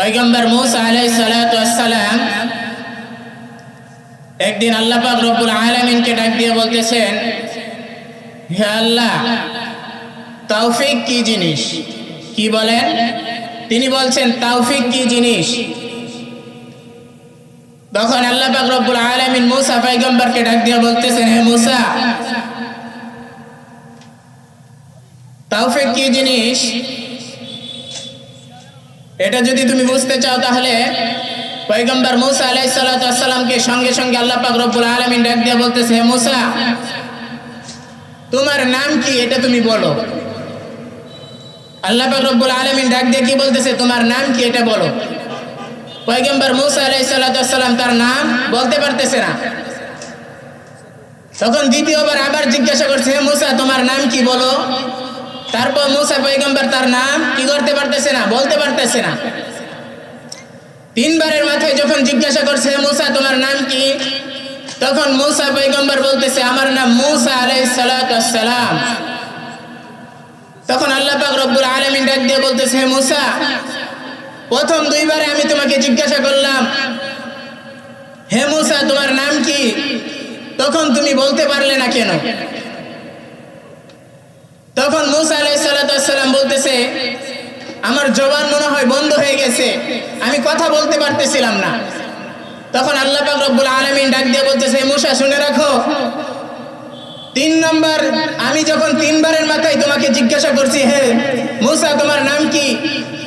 পয়গম্বর মুসা আলাইহিস সালাতু ওয়াসসালাম একদিন আল্লাহ পাক রব্বুল আলামিনকে ডাক দিয়ে বলতেছেন, হে আল্লাহ, তৌফিক কি জিনিস? কি বলেন? তিনি বলছেন, তৌফিক কি জিনিস? তখন আল্লাহ পাক রব্বুল আলামিন মুসা পয়গম্বরকে ডাক দিয়ে বলতেছেন, হে মুসা, তৌফিক কি জিনিস? এটা যদি তুমি বুঝতে চাও তাহলে পয়গম্বর মুসা আলাইহিস সালাতু সঙ্গে সঙ্গে আল্লাহ পাক রব্বুল আলামিন ডাক দিয়ে বলতেছে, হে মুসা, তোমার নাম কি এটা তুমি বলো। আল্লাহ পাক রব্বুল আলামিন ডাক দিয়ে কি বলতেছে, তোমার নাম কি এটা বলো। পয়গম্বর মুসা ওয়াসসালাম তার নাম বলতে পারতেছে না। তখন দ্বিতীয়বার আবার জিজ্ঞাসা করছে, হে মুসা, তোমার নাম কি বলো? তারপর মুসা পয়গম্বর তার নাম কি করতে পারতেছে না, বলতে পারতেছে না। তিনবারের মাথায় যখন জিজ্ঞাসা করছে মুসা, তোমার নাম কি? তখন মুসা পয়গম্বর বলতেছে, আমার নাম মুসা সালাতু ওয়াসসালাম তখন আল্লাহ পাক রব্বুল আলামিন ডাক দিয়ে বলতেছে, হে মুসা, প্রথম দুইবারে আমি তোমাকে জিজ্ঞাসা করলাম, হে মুসা, তোমার নাম কি? তখন তুমি বলতে পারলে না কেন? তখন মুসা বলতেছে, আমার জবান মনে হয় বন্ধ হয়ে গেছে, আমি কথা বলতে পারতেছিলাম না। তখন আল্লাহ রব্বুল আলমিন ডাক দিয়ে বলতেছে মুসা, শুনে রাখো, তিন নম্বর, আমি যখন তিনবারের মাথায় তোমাকে জিজ্ঞাসা করছি, হে মুসা, তোমার নাম কি?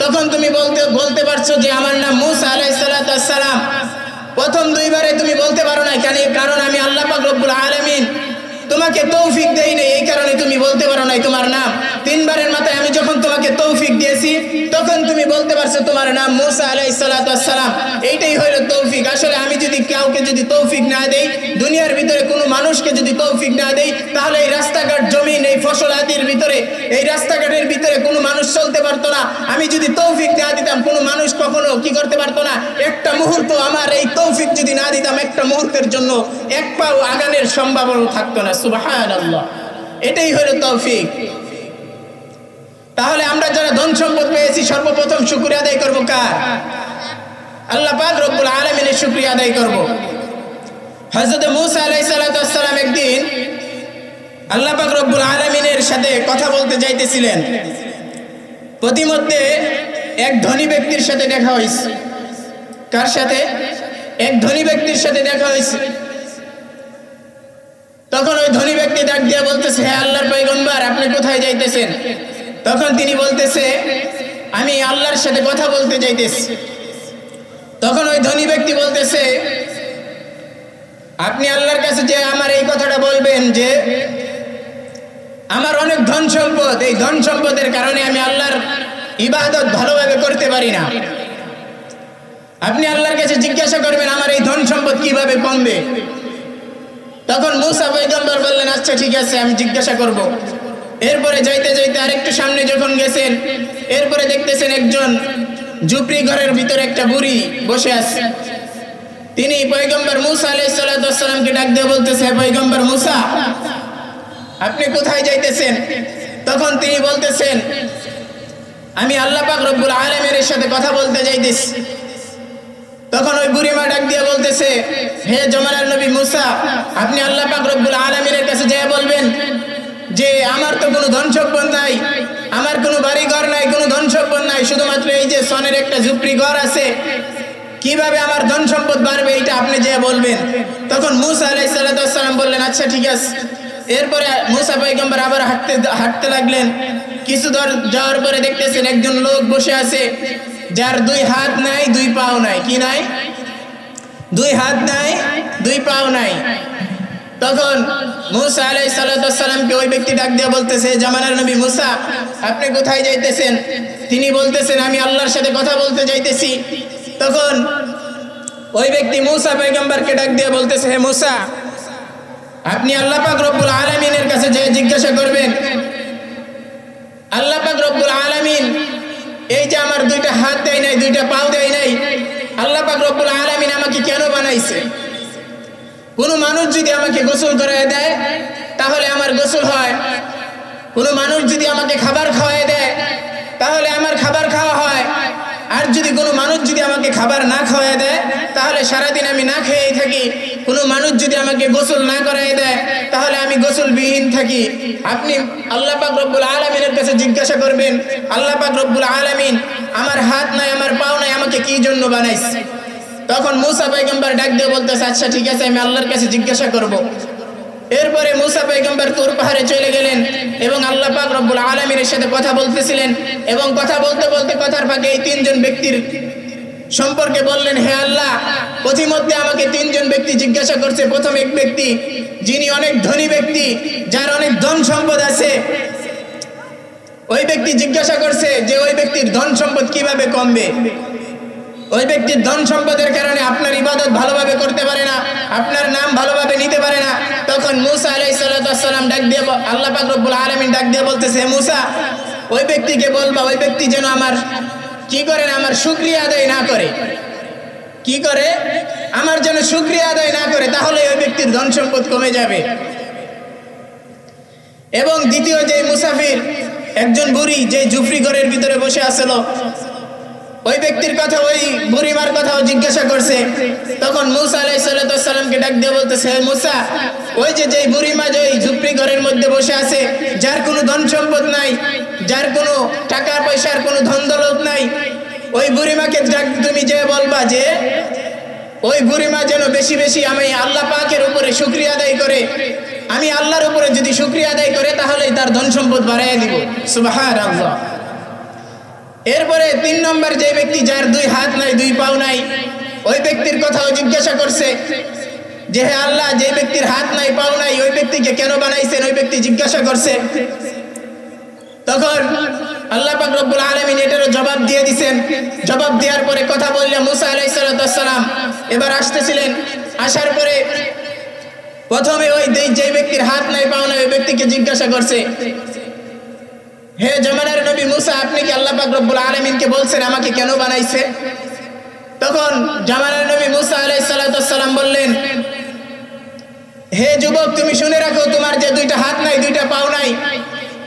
তখন তুমি বলতে বলতে পারছ যে আমার নাম মুসা আলাইসাল্লাম প্রথম দুইবারে তুমি বলতে পারো না কেন? কারণ আমি আল্লাহ পাক রব্বুল আলমিন তোমাকে তৌফিক দেই নাই। কারণে তুমি বলতে পারো নাই তোমার নাম। তিনবারের মাথায় আমি যখন তোমাকে তৌফিক দিয়েছি, তখন তুমি বলতে পারছ তোমার নাম মুসা আলাইসালাম এইটাই হইল তৌফিক। আসলে আমি যদি কাউকে যদি তৌফিক না দেই, দুনিয়ার ভিতরে কোনো মানুষকে যদি তৌফিক না দেই, তাহলে এই রাস্তাঘাট, জমিন, এই ফসল আদির ভিতরে, এই রাস্তাঘাটের ভিতরে কোনো মানুষ চলতে পারতো না। আমি যদি তৌফিক না দিতাম, কোনো মানুষ কখনো কি করতে পারতো না? একটা মুহূর্ত আমার এই তৌফিক যদি না দিতাম, একটা মুহূর্তের জন্য এক পাও আগানের সম্ভাবনা থাকতো না। সুবাহান এটাই হলো তৌফিক। তাহলে আমরা যারা ধন সম্পদ পেয়েছি, সর্বপ্রথম শুক্রিয়া আদায় করব কার? আল্লাহ পাক রব্বুল আলমিনের শুক্রিয়া আদায় করব। হজরত মুসা আলাই সালাতাম একদিন আল্লাহ পাক রব্বুল আলমিনের সাথে কথা বলতে যাইতেছিলেন। প্রতিমধ্যে এক ধনী ব্যক্তির সাথে দেখা হয়েছে কার সাথে? এক ধনী ব্যক্তির সাথে দেখা হয়েছে তখন ওই ধনী ব্যক্তি ডাক দিয়ে বলতেছে হ্যাঁ আল্লাহর পৈগম্বার আপনি কোথায় যাইতেছেন? তখন তিনি বলতেছে, আমি আল্লাহর সাথে কথা বলতে যাইতেছি। তখন ওই ধনী ব্যক্তি বলতেছে, আপনি আল্লাহর কাছে যে আমার এই কথাটা বলবেন যে, আমার অনেক ধন সম্পদ, এই ধন সম্পদের কারণে আমি আল্লাহর ইবাদত ভালোভাবে করতে পারি না। আপনি আল্লাহর কাছে জিজ্ঞাসা করবেন, আমার এই ধন সম্পদ কীভাবে কমবে? তখন মুসা পৈগম্বর বললেন আচ্ছা ঠিক আছে, আমি জিজ্ঞাসা করব। এরপরে যাইতে যাইতে আরেকটু সামনে যখন গেছেন, এরপরে দেখতেছেন একজন ঝুপড়ি ঘরের ভিতরে একটা বুড়ি বসে আছে। তিনি পৈগম্বর মুসা আলাইসাল্লামকে ডাক দিয়ে বলতেছে পৈগম্বর মুসা, আপনি কোথায় যাইতেছেন? তখন তিনি বলতেছেন, আমি আল্লাহ পাক রব্বুল আলমের সাথে কথা বলতে যাইতেছি। তখন ওই বুড়িমা ডাক দিয়ে বলতেছে, হে জমানার নবী মুসা, আপনি আল্লাহ পাক রব্বুল আলমিনের কাছে যেয়ে বলবেন যে, আমার তো কোনো ধন সম্পদ নাই, আমার কোনো বাড়ি ঘর নাই, কোনো ধন সম্পদ নাই, শুধুমাত্র এই যে সনের একটা ঝুপড়ি ঘর আছে, কীভাবে আমার ধন সম্পদ বাড়বে এটা আপনি যে বলবেন? তখন মুসা আলাই সাল্লাম বললেন আচ্ছা ঠিক আছে। এরপরে মুসা পৈগম্বর আবার হাঁটতে হাঁটতে লাগলেন। কিছু দর যাওয়ার পরে দেখতেছেন একজন লোক বসে আছে, যার দুই হাত নাই কি নাই? দুই হাত নাই? দুই পাও নাই? তখন মুসা আলাই সাল্লামকে ওই ব্যক্তি ডাক দিয়ে বলতেছে জামানার নবী মুসা, আপনি কোথায় যাইতেছেন? তিনি বলতেছেন, আমি আল্লাহর সাথে কথা বলতে যাইতেছি। তখন ওই ব্যক্তি মুসা পেগম্বরকে ডাক দিয়ে বলতেছে, হে মুসা, আপনি আল্লাহ পাক রব্বুল আলমিনের কাছে যে জিজ্ঞাসা করবেন, আল্লাহ পাক রব্বুল আলমিন এই যে আমার দুইটা হাত দেয় নাই, দুইটা পাও দেয় নাই আল্লাহ পাক রব্বুল আলমিন আমাকে কেন বানাইছে? কোনো মানুষ যদি আমাকে গোসল করায় দেয়, তাহলে আমার গোসল হয়। কোনো মানুষ যদি আমাকে খাবার খাওয়ায় দেয়, তাহলে আমার খাবার খাওয়া হয়। আর যদি কোনো মানুষ যদি আমাকে খাবার না খাওয়াই দেয়, তাহলে সারাদিন আমি না খেয়েই থাকি। কোনো মানুষ যদি আমাকে গোসল না করাই দেয়, তাহলে আমি গোসলবিহীন থাকি। আপনি আল্লাহ পাক রব্বুল আলমিনের কাছে জিজ্ঞাসা করবেন, আল্লাহ পাক রব্বুল আলমিন, আমার হাত নাই, আমার পাও নাই, আমাকে কি জন্য বানাইছে? তখন মুসা পয়গম্বর ডাক দিয়ে বলতেছে আচ্ছা ঠিক আছে, আমি আল্লাহর কাছে জিজ্ঞাসা করব। এরপরে মুসা পয়গম্বর তোর পাহাড়ে চলে গেলেন এবং আল্লাহ পাক রব্বুল আলমীর সাথে কথা বলতেছিলেন এবং কথা বলতে বলতে কথার ফাঁকে এই তিনজন ব্যক্তির সম্পর্কে বললেন, হে আল্লাহ, পথিমধ্যে আমাকে তিনজন ব্যক্তি জিজ্ঞাসা করছে। প্রথম এক ব্যক্তি, যিনি অনেক ধনী ব্যক্তি, যার অনেক ধন সম্পদ আছে, ওই ব্যক্তি জিজ্ঞাসা করছে যে ওই ব্যক্তির ধন সম্পদ কীভাবে কমবে? ওই ব্যক্তির ধন সম্পদের কারণে আপনার ইবাদত ভালোভাবে করতে পারে না, আপনার নাম ভালোভাবে নিতে পারে না। তখন মুসা আলাই সাল্লাম ডাক দিয়ে আল্লাহ পাক রব্বুল আলমিন ডাক দিয়ে বলতেছে, "হে মুসা, ওই ব্যক্তিকে বলবা ওই ব্যক্তি যেন আমার কি করে না আমার শুক্রিয়া আদায় না করে। কি করে? আমার যেন শুক্রিয়া আদায় না করে, তাহলে ওই ব্যক্তির ধন সম্পদ কমে যাবে। এবং দ্বিতীয় যে মুসাফির, একজন বুড়ি যে জুফরি ঘরের ভিতরে বসে আসল ওই ব্যক্তির কথা, ওই বুড়িমার কথাও জিজ্ঞাসা করছে। তখন মুসা আলাই সাল্লামকে ডাক দিয়ে বলতেছে, "হে মুসা, ওই যে যে বুড়িমা যে ওই ঝুপড়ি ঘরের মধ্যে বসে আছে, যার কোনো ধন সম্পদ নাই, যার কোনো টাকা পয়সার কোনো ধন দৌলত নাই, ওই বুড়িমাকে ডাক, তুমি যে বলবা যে, ওই বুড়িমা যেন বেশি বেশি আমি আল্লাহ পাকের উপরে শুক্রিয়া আদায় করে, আমি আল্লাহর উপরে যদি শুক্রিয়া আদায় করে তাহলে তার ধন সম্পদ বাড়াইয়া দিব। সুবাহান আল্লাহ এরপরে তিন নম্বর যে ব্যক্তি যার দুই হাত নাই, দুই পাও নাই, ওই ব্যক্তির কথাও জিজ্ঞাসা করছে যে, হে আল্লাহ, যে ব্যক্তির হাত নাই, পাও নাই, ওই ব্যক্তিকে কেন বানাইছেন? ওই ব্যক্তি জিজ্ঞাসা করছে। তখন আল্লাহ পাক রব্বুল আলমিন এটারও জবাব দিয়ে দিছেন। জবাব দেওয়ার পরে কথা বললে মুসা আলাই সালাম এবার আসতেছিলেন। আসার পরে প্রথমে ওই যে ব্যক্তির হাত নাই, পাও নাই, ওই ব্যক্তিকে জিজ্ঞাসা করছে হে জমানার নবী মুসা, আপনি কি আল্লাহ রব্বুল আলমিনকে বলছেন আমাকে কেন বানাইছে? তখন জামানার নবী মুসা আলাই সালাম বললেন, হে যুবক, তুমি শুনে রাখো, তোমার যে দুইটা হাত নাই, দুইটা পাও নাই,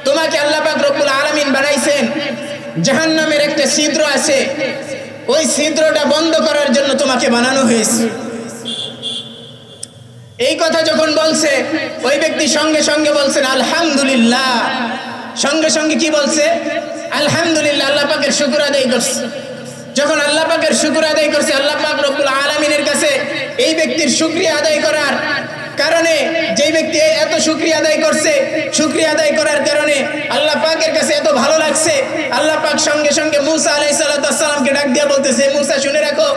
তোমাকে আল্লাহ রব্বুল আলামিন বানাইছেন। জাহান্নামের একটা ছিদ্র আছে, ওই ছিদ্রটা বন্ধ করার জন্য তোমাকে বানানো হয়েছে। এই কথা যখন বলছে, ওই ব্যক্তি সঙ্গে সঙ্গে বলছেন, আলহামদুলিল্লাহ। সঙ্গে সঙ্গে কি বলছে? আলহামদুলিল্লাহ, আল্লাহ পাকের শুকুর আদায় করছে। যখন আল্লাহ পাকের শুকুর আদায় করছে, আল্লাহ পাক রব্বুল আলমিনের কাছে এই ব্যক্তির শুক্রিয়া আদায় করার কারণে, যেই ব্যক্তি এত শুক্রিয়া আদায় করছে, শুক্রিয়া আদায় করার কারণে আল্লাহ পাকের কাছে এত ভালো লাগছে, আল্লাহ পাক সঙ্গে সঙ্গে মুসা আলাই সাল্লামকে ডাক দিয়ে বলতেছে, মুসা, শুনে রাখো,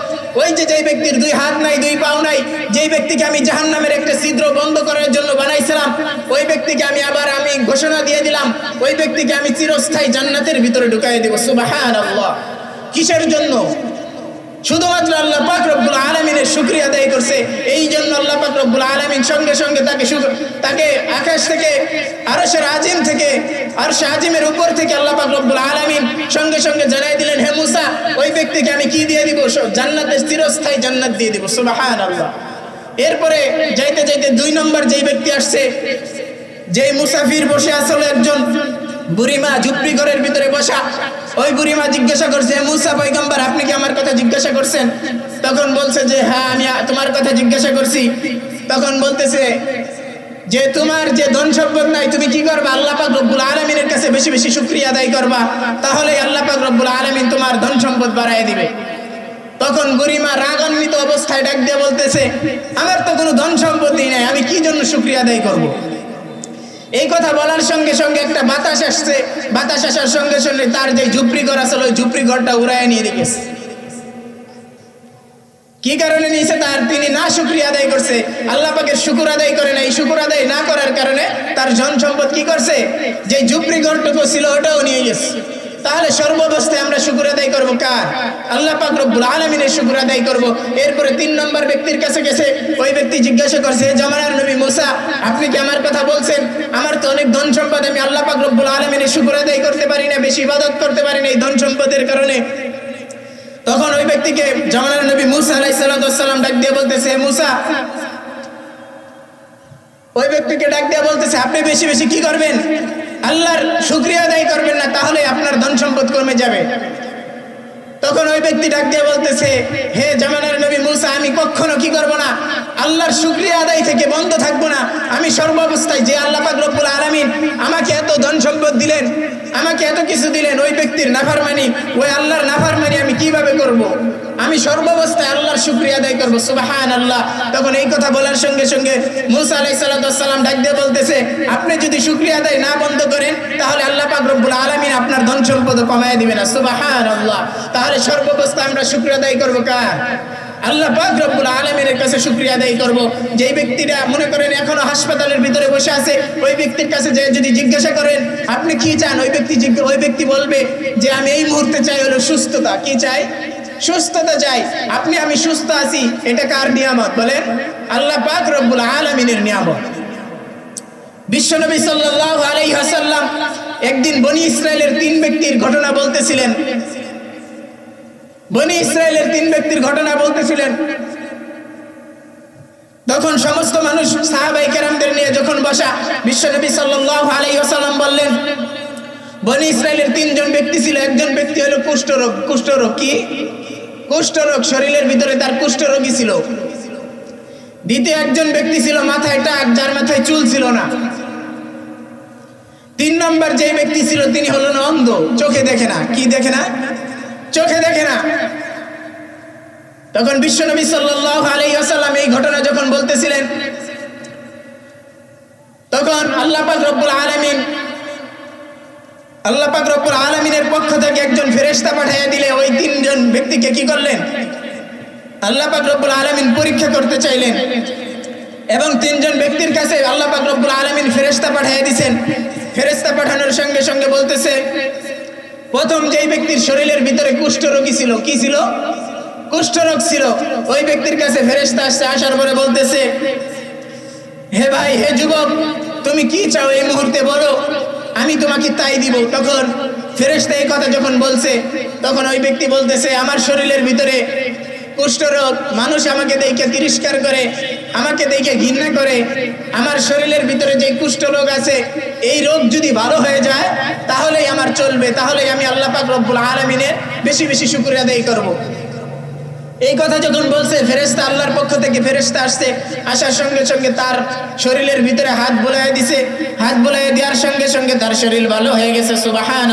ওই যে যেই ব্যক্তির দুই হাত নাই, দুই পাও নাই, যেই ব্যক্তিকে আমি জাহান নামের একটা ছিদ্র বন্ধ করার জন্য বানাইছিলাম, ওই ব্যক্তিকে আমি আবার আমি ঘোষণা দিয়ে দিলাম, ওই ব্যক্তিকে আমি চিরস্থায়ী জান্নাতের ভিতরে ঢুকাই দেবো। সুবাহ কিসের জন্য? শুধুমাত্র আল্লাহ পাক রব্বুল আলমিনের শুক্রিয়া আদায় করছে। এই জন্য আল্লাহ পাক রব্বুল আলমিন সঙ্গে সঙ্গে তাকে তাকে আকাশ থেকে, আরশের আজিম থেকে, আরশে আজিমের উপর থেকে আল্লাহ পাক রব্বুল আলমিন সঙ্গে সঙ্গে জানাই দিলেন, হে মুসা, ওই ব্যক্তিকে আমি কি দিয়ে দিব? স- জান্নাতের চিরস্থায়ী জান্নাত দিয়ে দিব। সুবাহান আল্লাহ এরপরে যাইতে যাইতে দুই নম্বর যেই ব্যক্তি আসছে, যেই মুসাফির বসে আসলে একজন বুড়িমা ঝুপড়ি ঘরের ভিতরে বসা। ওই বুড়িমা জিজ্ঞাসা করছে "হে মুসা পয়গম্বর, আপনি কি আমার কথা জিজ্ঞাসা করছেন? তখন বলছে যে হ্যাঁ আমি তোমার কথা জিজ্ঞাসা করছি। তখন বলতেছে যে, তোমার যে ধন সম্পদ নাই, তুমি কি করবা? আল্লাহ পাক রব্বুল আলমিনের কাছে বেশি বেশি শুক্রিয়া আদায় করবা। তাহলে আল্লাহ পাক রব্বুল আলমিন তোমার ধন সম্পদ বাড়ায় দিবে। তখন বুড়িমা রাগান্বিত অবস্থায় ডাক দিয়ে বলতেছে, আমার তো কোনো ধন সম্পত্তি নাই, আমি কি জন্য শুক্রিয়া আদায় করব। এই কথা বলার সঙ্গে সঙ্গে একটা বাতাস আসছে। বাতাস আসার সঙ্গে সঙ্গে তার যে ঝুপড়ি ঘর আসলে ওই ঝুপড়ি ঘরটা উড়ায় নিয়ে রেখেছে কি কারণে নিয়েছে তার? তিনি না শুক্রিয়া আদায় করছে। আল্লাহ পাকে শুকুর আদায় করে না এই শুকুর আদায় না করার কারণে তার জন সম্পদ কি করছে? যে ঝুপড়ি ঘরটুকু ছিল, ওটাও নিয়ে গেছে। তাহলে সর্বাবস্থায় আমরা শুকুর আদায় করব কার? আল্লাহ পাক রব্বুল আলমিনের শুকুর আদায় করব। এরপরে তিন নম্বর ব্যক্তির কাছে গেছে। ওই ব্যক্তি জিজ্ঞাসা করছে "হে জামানার নবী মুসা, আপনি কি আমার কথা বলছেন? আমার তো অনেক ধন সম্পদ, আমি আল্লাহ পাক রব্বুল আলমিনের শুকুর আদায় করতে পারি না, বেশি ইবাদত করতে পারি না এই ধন সম্পদের কারণে। তখন ওই ব্যক্তিকে জামানার নবী মুসা আলাই সাল্লাম ডাক দিয়ে বলতেছে মুসা। ওই ব্যক্তিকে ডাক দিয়ে বলতেছে, আপনি বেশি বেশি কি করবেন? আল্লাহর শুক্রিয়া আদায় করবেন না, তাহলে আপনার ধন সম্পদ কমে যাবে। তখন ওই ব্যক্তি ডাক দিয়ে বলতেছে, হে জামানার নবী মুসা, আমি কখনো কি করব না? আল্লাহর শুক্রিয়া আদায় থেকে বন্ধ থাকব না। আমি সর্বাবস্থায় যে আল্লাহ পাক রব্বুল আলামিন আমাকে এত ধন সম্পদ দিলেন আমাকে এত কিছু দিলেন ওই ব্যক্তির নাফারমানি, ওই আল্লাহর নাফারমানি আমি কীভাবে করব। আমি সর্বাবস্থায় আল্লাহর শুক্রিয়া আদায় করব সুবাহান আল্লাহ তখন এই কথা বলার সঙ্গে সঙ্গে মুসা আলাই সাল্লাম ডাক দিয়ে বলতেছে, আপনি যদি শুক্রিয়া আদায় না বন্ধ করেন, তাহলে আল্লাহ পাক রব্বুল আলামিন আপনার ধন সম্পদ কমায় দিবে না সুবাহান আল্লাহ তাহলে সর্বাবস্থায় আমরা শুক্রিয়া আদায় করব কার? আল্লাহ পাক রব্বুল আলমিনের কাছে শুক্রিয়া আদায় করব। যেই ব্যক্তিরা মনে করেন এখনও হাসপাতালের ভিতরে বসে আছে, ওই ব্যক্তির কাছে যে যদি জিজ্ঞাসা করেন, আপনি কি চান? ওই ব্যক্তি ওই ব্যক্তি বলবে যে, আমি এই মুহূর্তে চাই হলো সুস্থতা। কি চাই? সুস্থতা চাই। আপনি, আমি সুস্থ আছি। এটা কার নিয়ামত বলেন? আল্লাহ পাক রব্বুল আলমিনের নিয়ামত। বিশ্বনবী সাল্লাল্লাহু আলাইহি ওয়াসাল্লাম একদিন বনি ইসরায়েলের তিন ব্যক্তির ঘটনা বলতেছিলেন। বনি ইসরায়েলের তিন ব্যক্তির ঘটনা বলতেছিলেন। তখন সমস্ত মানুষ সাহাবাই কেরামদের নিয়ে যখন বসা বিশ্বনবী ওয়াসাল্লাম বললেন, বনি ইসরায়েলের তিনজন ব্যক্তি ছিল, একজন ব্যক্তি হলো কুষ্ঠরোগ। কুষ্ঠরোগ কি? কুষ্ঠরোগ শরীরের ভিতরে তার কুষ্ঠরোগী ছিল। দ্বিতীয় একজন ব্যক্তি ছিল, মাথায় টাক, যার মাথায় চুল ছিল না। তিন নম্বর যে ব্যক্তি ছিল, তিনি হলেন অন্ধ, চোখে দেখে না। কি দেখে না? চোখে দেখে না। তখন বিশ্বনবী সাল্লাল্লাহু আলাইহি ওয়াসাল্লাম এই ঘটনা যখন বলতেছিলেন, তখন আল্লাহ পাক রব্বুল আলামিন, আল্লাহ পাক রব্বুল আলামিনের পক্ষ থেকে একজন ফেরেশতা পাঠিয়ে দিলে ওই তিনজন ব্যক্তিকে কি করলেন? আল্লাহ পাক রব্বুল আলামিন পরীক্ষা করতে চাইলেন এবং তিনজন ব্যক্তির কাছে আল্লাহ পাক রব্বুল আলামিন ফেরেশতা পাঠিয়ে দিয়েছেন ফেরেশতা পাঠানোর সঙ্গে সঙ্গে বলতেছে প্রথম যেই ব্যক্তির শরীরের ভিতরে কুষ্ঠরোগী ছিল, কি ছিল? কুষ্ঠরোগ ছিল। ওই ব্যক্তির কাছে ফেরেস্তা আসছে, আসার পরে বলতেছে, হে ভাই, হে যুবক, তুমি কি চাও এই মুহূর্তে বলো? আমি তোমাকে তাই দিব। তখন ফেরেস্তা এই কথা যখন বলছে, তখন ওই ব্যক্তি বলতেছে, আমার শরীরের ভিতরে কুষ্ঠরোগ মানুষ আমাকে দেখে তিরস্কার করে, আমাকে দেখে ঘৃণা করে। আমার শরীরের ভিতরে যে কুষ্ঠরোগ আছে, এই রোগ যদি ভালো হয়ে যায়, তাহলেই আমার চলবে, তাহলেই আমি আল্লাহ পাক রব্বুল আলমিনের বেশি বেশি শুক্রিয়া আদায় করব। এই কথা যখন বলছে ফেরেস্তা আল্লাহর পক্ষ থেকে ফেরেস্তা আসছে, আসার সঙ্গে সঙ্গে তার শরীরের ভিতরে হাত বোলাই দিছে। হাত বোলাই দেওয়ার সঙ্গে সঙ্গে তার শরীর ভালো হয়ে গেছে সুবাহান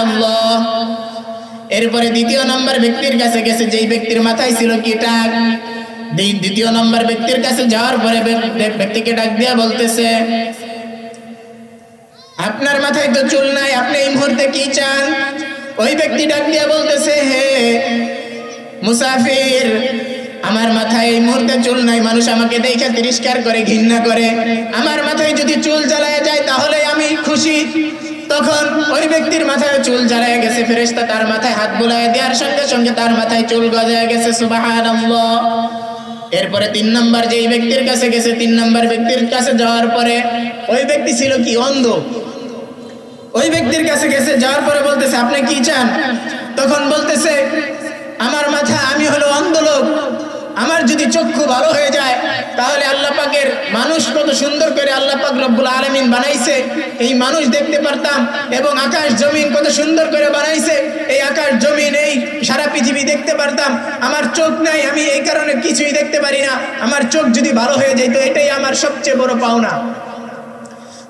এরপরে দ্বিতীয় নম্বর ব্যক্তির কাছে গেছে, যেই ব্যক্তির মাথায় ছিল কি টাক? দ্বিতীয় নম্বর ব্যক্তির কাছে যাওয়ার পরে ব্যক- ব্যক- ব্যক্তিকে ডাক দিয়া বলতেছে, আপনার মাথায় তো চুল নাই, আপনি এই মুহূর্তে কি চান? ওই ব্যক্তি ডাক দিয়া বলতেছে, হে মুসাফির, আমার মাথায় এই মুহূর্তে চুল নাই, মানুষ আমাকে দেখে তিরস্কার করে, ঘৃণা করে। আমার মাথায় যদি চুল জ্বালায় যায়, তাহলে আমি খুশি। তখন ওই ব্যক্তির মাথায় চুল জ্বালায় গেছে, ফেরেশতা তার মাথায় হাত বুলায় দেওয়ার সঙ্গে সঙ্গে তার মাথায় চুল গজায় গেছে, সুবহানাল্লাহ। এরপরে তিন নম্বর যেই ব্যক্তির কাছে গেছে, তিন নম্বর ব্যক্তির কাছে যাওয়ার পরে ওই ব্যক্তি ছিল কি? অন্ধ। ওই ব্যক্তির কাছে গেছে, যাওয়ার পরে বলতেছে, আপনি কি চান? তখন বলতেছে, আমার মাথা আমি হলো অন্ধ লোক আমার যদি চক্ষু ভালো হয়ে যায়, তাহলে আল্লাহ পাকের মানুষ কত সুন্দর করে আল্লাহ পাক রব্বুল আলমিন বানাইছে। এই মানুষ দেখতে পারতাম এবং আকাশ জমিন কত সুন্দর করে বানাইছে। এই আকাশ জমিন এই সারা পৃথিবী দেখতে পারতাম। আমার চোখ নাই, আমি এই কারণে কিছুই দেখতে পারি না। আমার চোখ যদি ভালো হয়ে যেত, এটাই আমার সবচেয়ে বড় পাওনা।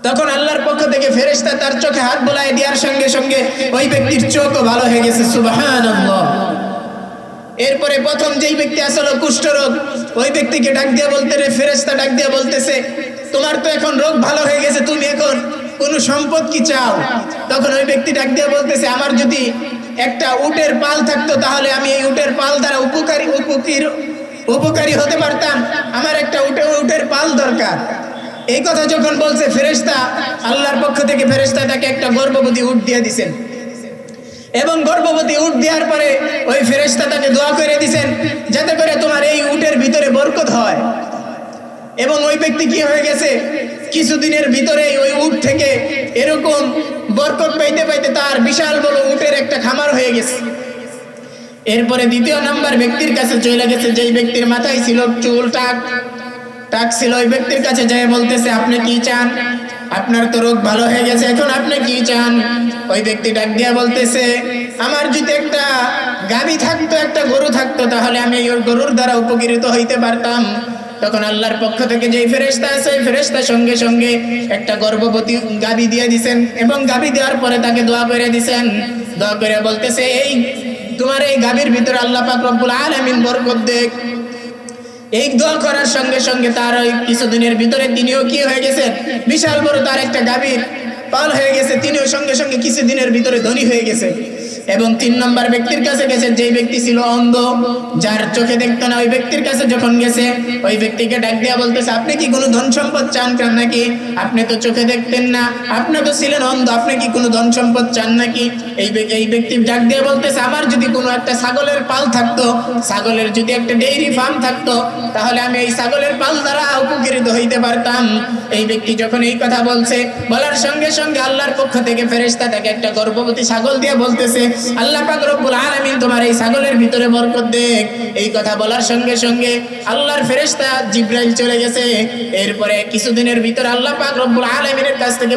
তখন আল্লাহর পক্ষ থেকে ফেরেশতা তার চোখে হাত বোলায় দেওয়ার সঙ্গে সঙ্গে ওই ব্যক্তির চোখও ভালো হয়ে গেছে। সুবহানাল্লাহ। এরপরে প্রথম যেই ব্যক্তি আসলে কুষ্ঠরোগ, ওই ব্যক্তিকে ডাক দিয়ে বলতে রে, ফেরেশতা ডাক দিয়ে বলতেছে, তোমার তো এখন রোগ ভালো হয়ে গেছে, তুমি এখন কোনো সম্পদ কি চাও? তখন ওই ব্যক্তি ডাক দিয়ে বলতেছে, আমার যদি একটা উটের পাল থাকতো, তাহলে আমি এই উটের পাল দ্বারা উপকারী, উপকীর, উপকারী হতে পারতাম। আমার একটা উটে, উটের পাল দরকার। এই কথা যখন বলছে ফেরেশতা, আল্লাহর পক্ষ থেকে ফেরেশতা তাকে একটা গর্ভবতী উট দিয়ে দিছেন। এবং গর্ভবতী উট দেওয়ার পরে ওই ফেরেশতা তাকে দোয়া করে দিছেন, যাতে করে তোমার এই উটের ভিতরে বরকত হয়। এবং ওই ব্যক্তি কি হয়ে গেছে? কিছুদিনের ভিতরেই ওই উট থেকে এরকম বরকত পাইতে পাইতে তার বিশাল বড় উটের একটা খামার হয়ে গেছে। এরপরে দ্বিতীয় নাম্বার ব্যক্তির কাছে চলে গেছে, যেই ব্যক্তির মাথায় ছিল চুল টাক টাক ছিল। ওই ব্যক্তির কাছে যেয়ে বলতেছে, আপনি কি চান? আপনার তো রোগ ভালো হয়ে গেছে, এখন আপনি কি চান? ওই ব্যক্তি ডাক দিয়া বলতেছে, আমার যদি একটা গাবি থাকতো, একটা গরু থাকতো, তাহলে আমি ওই গরুর দ্বারা উপকৃত হইতে পারতাম। তখন আল্লাহর পক্ষ থেকে যেই ফেরেশতা আছে, ওই ফেরেশতা সঙ্গে সঙ্গে একটা গর্ভবতী গাবি দিয়ে দিছেন এবং গাবি দেওয়ার পরে তাকে দোয়া করে দিছেন। দোয়া করে বলতেছে, এই, তোমার এই গাবির ভিতরে আল্লাহ পাক রব্বুল আলামিন বরকত দেখ। এই দোয়া করার সঙ্গে সঙ্গে তার ওই কিছুদিনের ভিতরে তিনিও কি হয়ে গেছেন? বিশাল বড় তার একটা গাভীর পাল হয়ে গেছে তিনিও সঙ্গে সঙ্গে কিছু দিনের ভিতরে ধনী হয়ে গেছে। এবং তিন নম্বর ব্যক্তির কাছে গেছে, যেই ব্যক্তি ছিল অন্ধ, যার চোখে দেখতো না, ওই ব্যক্তির কাছে যখন গেছে, ওই ব্যক্তিকে ডাক দিয়া বলতেছে, আপনি কি কোনো ধন সম্পদ চান কেন নাকি? আপনি তো চোখে দেখতেন না। আপনি তো ছিলেন অন্ধ, আপনি কি কোনো ধন সম্পদ চান নাকি? এই এই ব্যক্তি ডাক দিয়ে বলতেছে, আমার যদি কোনো একটা ছাগলের পাল থাকতো, ছাগলের যদি একটা ডেইরি ফার্ম থাকতো, তাহলে আমি এই ছাগলের পাল দ্বারা উপকৃত হইতে পারতাম। এই ব্যক্তি যখন এই কথা বলছে, বলার সঙ্গে সঙ্গে আল্লাহর পক্ষ থেকে ফেরেশতা তাকে একটা গর্ভবতী ছাগল দিয়ে বলতেছে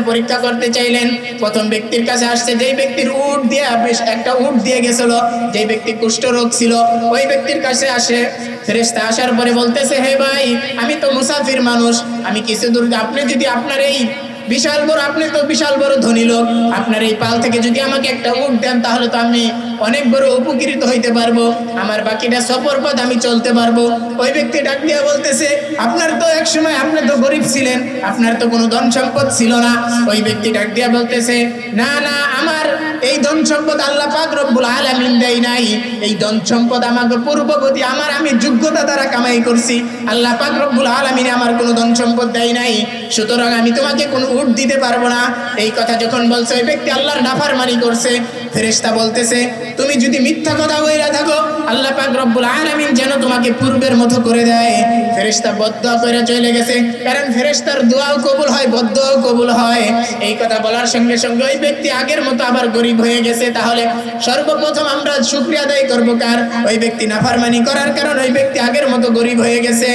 পরীক্ষা করতে চাইলেন। প্রথম ব্যক্তির কাছে আসছে, যেই ব্যক্তির উট দিয়ে একটা উট দিয়ে গেছিল, যেই ব্যক্তি কুষ্ঠ রোগ ছিল, ওই ব্যক্তির কাছে আসে। ফেরেশতা আসার পরে বলতেছে, হে ভাই, আমি তো মুসাফির মানুষ, আমি কিছু দূর আপনি যদি আপনার এই বিশাল বড়, আপনি তো বিশাল বড় ধনী লোক। আপনার এই পাল থেকে যদি আমাকে একটা উট দেন, তাহলে তো আমি অনেক বড় উপকৃত হইতে পারব। আমার বাকিটা সফর পথ আমি চলতে পারব। ওই ব্যক্তি ডাক দিয়া বলতেছে, আপনার তো এক সময় আপনি তো গরিব ছিলেন, আপনার তো কোনো ধন সম্পদ ছিল না। ওই ব্যক্তি ডাক দিয়া বলতেছে, না না, আমার এই ধন সম্পদ আল্লাহ পাক রব্বুল আলামিন দেয় নাই। এই ধন সম্পদ আমাকে পূর্ববর্তী আমার আমি যোগ্যতা দ্বারা কামাই করছি। আল্লাহ পাক রব্বুল আলামিন আমার কোনো ধন সম্পদ দেয় নাই। সুতরাং আমি তোমাকে কোনো উট দিতে পারব না। এই কথা যখন বলছে, ওই ব্যক্তি আল্লাহর নাফারমানি করছে। ফেরেশতা বলতেছে, তুমি যদি মিথ্যা কথা বইরা থাকো, আল্লাহ পাক রব্বুল আলামিন যেন তোমাকে পূর্বের মতো করে দেয়। ফেরেশতা বদ্ধ করে চলে গেছে। কারণ ফেরেশতার দোয়াও কবুল হয় বদ্ধও কবুল হয়। এই কথা বলার সঙ্গে সঙ্গে ওই ব্যক্তি আগের মতো আবার গরিব হয়ে গেছে। তাহলে সর্বপ্রথম আমরা শুকরিয়া আদায় করব কার? ওই ব্যক্তি নাফারমানি করার কারণ ওই ব্যক্তি আগের মতো গরিব হয়ে গেছে।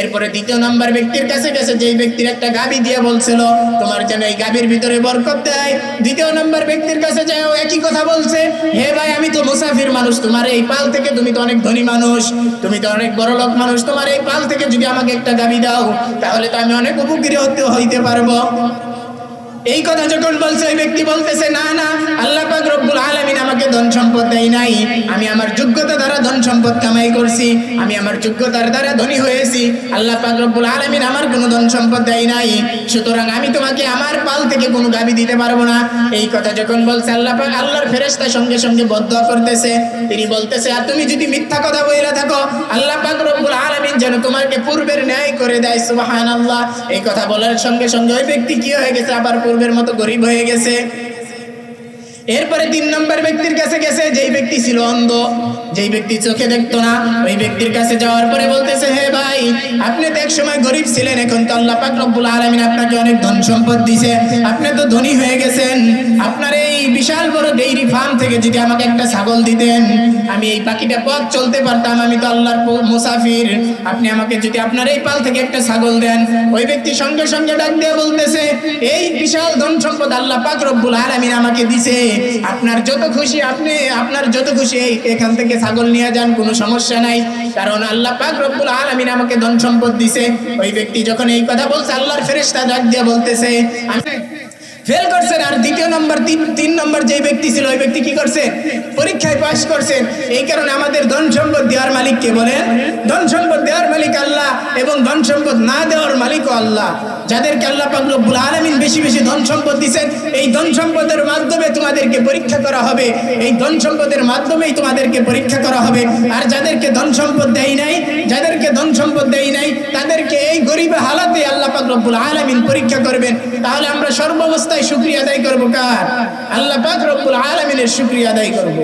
এরপরে দ্বিতীয় নাম্বার ব্যক্তির কাছে গেছে, যেই ব্যক্তির একটা গাবি দিয়ে বলছিল, তোমার যেন এই গাবির ভিতরে বরকত দেয়। দ্বিতীয় নাম্বার ব্যক্তির কাছে যায় ও একই কথা বলছে, হে ভাই, আমি তো মুসাফির মানুষ, তোমার এই পাল থেকে তুমি তো অনেক ধনী মানুষ, তুমি তো অনেক বড় লোক মানুষ, তোমার এই পাল থেকে যদি আমাকে একটা দাবি দাও, তাহলে তো আমি অনেক উপকৃত হইতে পারব। এই কথা যখন বলছে, ওই ব্যক্তি বলতেছে, না না আল্লাহ পাক রব্বুল আলামিন আমাকে ধন সম্পদ দেয় নাই। আমি আমার যোগ্যতা দ্বারা ধন সম্পদ কামাই করছি। আমি আমার যোগ্যতার দ্বারা ধনী হয়েছি। আল্লাহ রব্বুল আলামিন আমার কোনো ধন সম্পদ দেয় নাই। সুতরাং আমি তোমাকে আমার পাল থেকে কোনো গাবি দিতে পারব না। এই কথা যখন বলছে আল্লাহ পাক, আল্লাহর ফেরেশতা সঙ্গে সঙ্গে বদ্ধ করতেছে। তিনি বলতেছে, আর তুমি যদি মিথ্যা কথা বইরা থাকো, আল্লাহ পাক রব্বুল আলামিন যেন তোমাকে পূর্বের ন্যায় করে দেয়। সুবহানাল্লাহ। এই কথা বলার সঙ্গে সঙ্গে ওই ব্যক্তি কি হয়ে গেছে? আবার পূর্বের মতো গরিব হয়ে গেছে। এরপরে তিন নম্বর ব্যক্তির কাছে গেছে, যেই ব্যক্তি ছিল অন্ধ, যেই ব্যক্তি চোখে দেখতো না, ওই ব্যক্তির কাছে যাওয়ার পরে বলতেছে, হে ভাই, আপনি তো এক সময় গরিব ছিলেন, এখন তো আল্লাহ পাক রব্বুল আলামিন আপনাকে অনেক ধন সম্পদ দিছে। আপনি তো ধনী হয়ে গেছেন। আপনার এই বিশাল বড় ডেইরি ফার্ম থেকে যদি আমাকে একটা ছাগল দিতেন, আমি এই পাখিটা পথ চলতে পারতাম, আমি তো আল্লাহর মুসাফির। আপনি আমাকে যদি আপনার এই পাল থেকে একটা ছাগল দেন, ওই ব্যক্তি সঙ্গে সঙ্গে ডাক দিয়ে বলতেছে, এই বিশাল ধন সম্পদ আল্লাহ পাক রব্বুল আলামিন আমাকে দিছে। আপনার যত খুশি, আপনি, আপনার যত খুশি, এখান থেকে ছাগল নিয়ে যান, কোনো সমস্যা নাই। কারণ আল্লাহ পাক রব্বুল আলামিন আমাকে ধন সম্পদ দিছে। ওই ব্যক্তি যখন এই কথা বলছে, আল্লাহর ফেরেশতা ডাক দিয়ে বলতেছে, আমি ফেল করছেন আর দ্বিতীয় নম্বর, তিন তিন নম্বর যে ব্যক্তি ছিল, ওই ব্যক্তি কি করছে? পরীক্ষায় পাশ করছেন এই কারণে আমাদের ধন সম্পদ দেওয়ার মালিক কে বলেন ধন সম্পদ দেওয়ার মালিক আল্লাহ এবং ধন সম্পদ না দেওয়ার মালিকও আল্লাহ। যাদেরকে আল্লাহ রব্বুল আলামিন বেশি বেশি ধন সম্পদ দিবেন এই ধন সম্পদের মাধ্যমে তোমাদেরকে পরীক্ষা করা হবে। এই ধন সম্পদের মাধ্যমেই তোমাদেরকে পরীক্ষা করা হবে। আর যাদেরকে ধন সম্পদ দেয় নাই, যাদেরকে ধন সম্পদ দেয় নাই, তাদেরকে এই গরিব হালাতে আল্লাহ রব্বুল আলামিন পরীক্ষা করবেন। তাহলে আমরা সর্বাবস্থায় শুকরিয়া আদায় করব কার? আল্লাহ রব্বুল আলামিনের শুকরিয়া আদায় করব।